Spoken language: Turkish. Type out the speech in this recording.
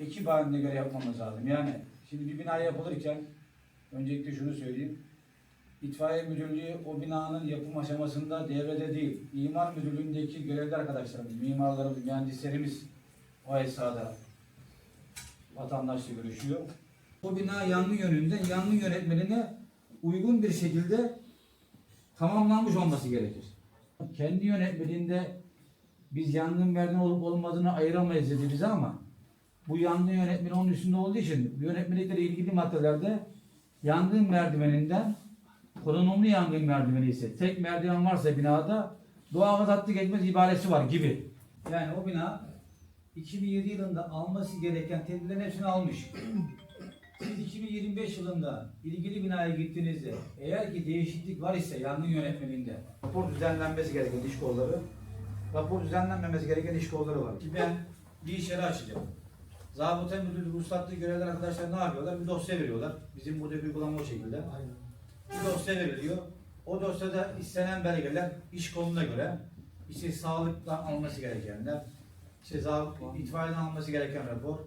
ekip haline göre yapmamız lazım. Yani şimdi bir bina yapılırken öncelikle şunu söyleyeyim. İtfaiye Müdürlüğü o binanın yapım aşamasında devrede değil. İmar Müdürlüğü'ndeki görevli arkadaşlarımız, mimarlarımız, mühendislerimiz o esnada vatandaşla görüşüyor. O bina yangın yönünde, yangın yönetmenine uygun bir şekilde tamamlanmış olması gerekir. Kendi yönetmeliğinde biz yangın merdiven olup olmadığını ayıramayız dedi bize ama bu yangın yönetmeni onun üstünde olduğu için yönetmelikle ilgili maddelerde yangın merdiveninden konumlu yangın merdiveni ise tek merdiven varsa binada doğal tatlık etmez ibaresi var gibi. Yani o bina 2007 yılında alması gereken tedbirlerin hepsini almış. Siz 2025 yılında ilgili binaya gittiğinizde eğer ki değişiklik var ise yangın yönetmeliğinde rapor düzenlenmesi gereken iş kolları rapor düzenlenmemesi gereken iş kolları var. Ki ben bir iş yeri açacağım. Zabıta müdürlüğü ruhsatlı görevler arkadaşlar ne yapıyorlar? Bir dosya veriyorlar. Bizim burada bir uygulama o şekilde. Bir dosya veriliyor. O dosyada istenen belgeler iş konuna göre işte sağlıktan alması gerekenler, işte sağlık, itfaiyeden alması gereken rapor,